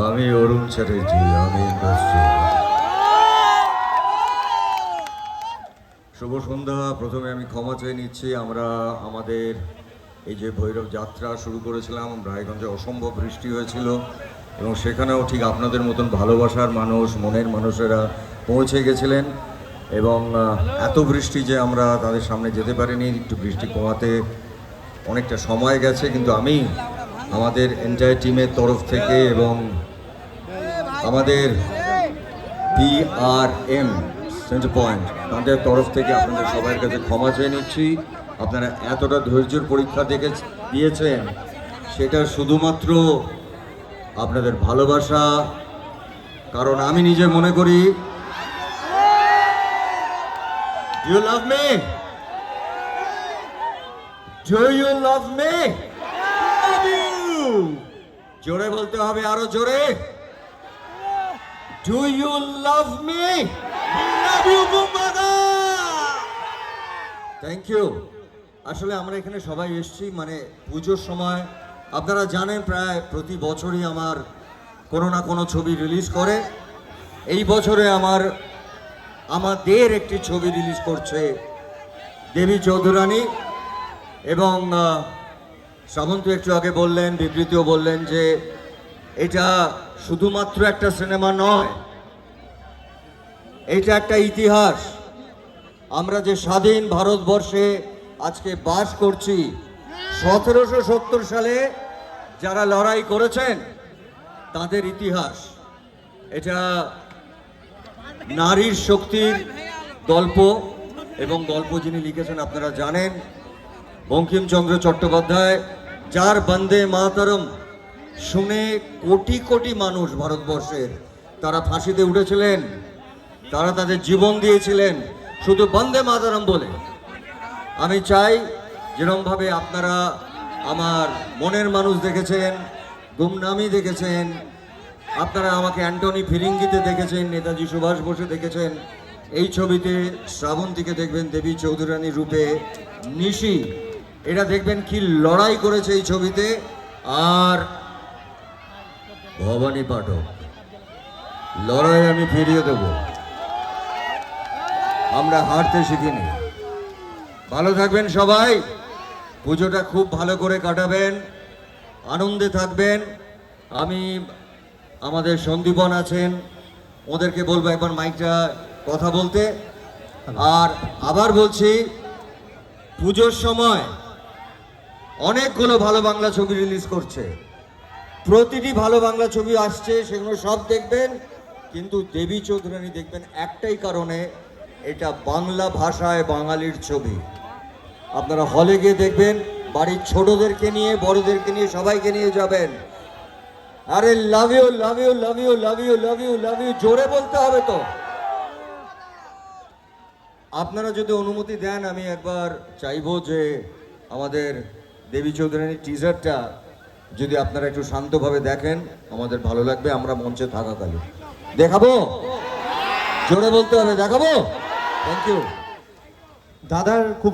আমি অরুণ চ্যাটার্জি, আমি শুভ সন্ধ্যা। প্রথমে আমি ক্ষমা চেয়ে নিচ্ছি। আমরা আমাদের এই যে ভৈরব যাত্রা শুরু করেছিলাম, রায়গঞ্জে অসম্ভব বৃষ্টি হয়েছিল এবং সেখানেও ঠিক আপনাদের মতন ভালোবাসার মানুষ, মনের মানুষেরা পৌঁছে গেছিলেন এবং এত বৃষ্টি যে আমরা তাদের সামনে যেতে পারিনি। একটু বৃষ্টি কমাতে অনেকটা সময় গেছে, কিন্তু আমি আমাদের এন্টায়ার টিমের তরফ থেকে এবং আমাদের পিআরএম সেন্টার পয়েন্ট তাদের তরফ থেকে আপনাদের সবার কাছে ক্ষমা চেয়ে নিচ্ছি। আপনারা এতটা ধৈর্যের পরীক্ষা দেখে দিয়েছেন, সেটা শুধুমাত্র আপনাদের ভালোবাসা। কারণ আমি নিজে মনে করি you love me love me love you জোরে বলতে হবে আরও জোরে। Do you love me love you thank you আসলে আমরা এখানে সবাই এসেছি মানে পুজোর সময়। আপনারা জানেন প্রায় প্রতি বছরই আমার কোনো না কোনো ছবি রিলিজ করে। এই বছরে আমার, আমাদের একটি ছবি রিলিজ করছে দেবী চৌধুরানী এবং শ্রাবন্ত একটু আগে বললেন, বিবৃতিও বললেন যে এটা শুধুমাত্র একটা সিনেমা নয়, এটা একটা ইতিহাস। আমরা যে স্বাধীন ভারতবর্ষে আজকে বাস করছি, সতেরোশো সত্তর সালে যারা লড়াই করেছেন, তাদের ইতিহাস। এটা নারীর শক্তির গল্প এবং গল্প যিনি লিখেছেন, আপনারা জানেন বঙ্কিমচন্দ্র চট্টোপাধ্যায়, যার বন্দে মাতরম, শুনে কোটি কোটি মানুষ ভারতবর্ষের। তারা ফাঁসিতে উঠেছিলেন, তারা তাদের জীবন দিয়েছিলেন, শুধু বন্দে মাতরম বলে। আমি চাই যেরমভাবে আপনারা আমার মনের মানুষ দেখেছেন, গুমনামি দেখেছেন, আপনারা আমাকে অ্যান্টনি ফিরিঙ্গিতে দেখেছেন, নেতাজি সুভাষ বসে দেখেছেন, এই ছবিতে শ্রাবন্তীকে দেখবেন দেবী চৌধুরানী রূপে নিশি। এটা দেখবেন কি লড়াই করেছে এই ছবিতে, আর ভবানী পাঠক লড়াই আমি ফিরিয়ে দেব। আমরা হারতে শিখিনি। ভালো থাকবেন সবাই। পুজোটা খুব ভালো করে কাটাবেন, আনন্দে থাকবেন। আমি, আমাদের সন্দীপন আছেন, ওদেরকে বলব একবার মাইকটা কথা বলতে। আর আবার বলছি, পুজোর সময় অনেকগুলো ভালো বাংলা ছবি রিলিজ করছে। প্রতিটি ভালো বাংলা ছবি আসছে, সেগুলো সব দেখবেন, কিন্তু দেবী চৌধুরানী দেখবেন একটাই কারণে, এটা বাংলা ভাষায় বাঙালির ছবি। আপনারা হলে গিয়ে দেখবেন, বাড়ির ছোটদেরকে নিয়ে, বড়দেরকে নিয়ে, সবাইকে নিয়ে যাবেন। আরে love you love you love you love you love you love you জোরে বলতে হবে তো। আপনারা যদি অনুমতি দেন, আমি একবার চাইব যে আমাদের দেবী চৌধুরানীর টিজারটা যদি আপনারা একটু শান্তভাবে দেখেন, আমাদের ভালো লাগবে, আমরা মঞ্চে থাকাকালে। দেখাবো? জোরে বলতে হবে, দেখাবো? থ্যাংক ইউ দাদার খুব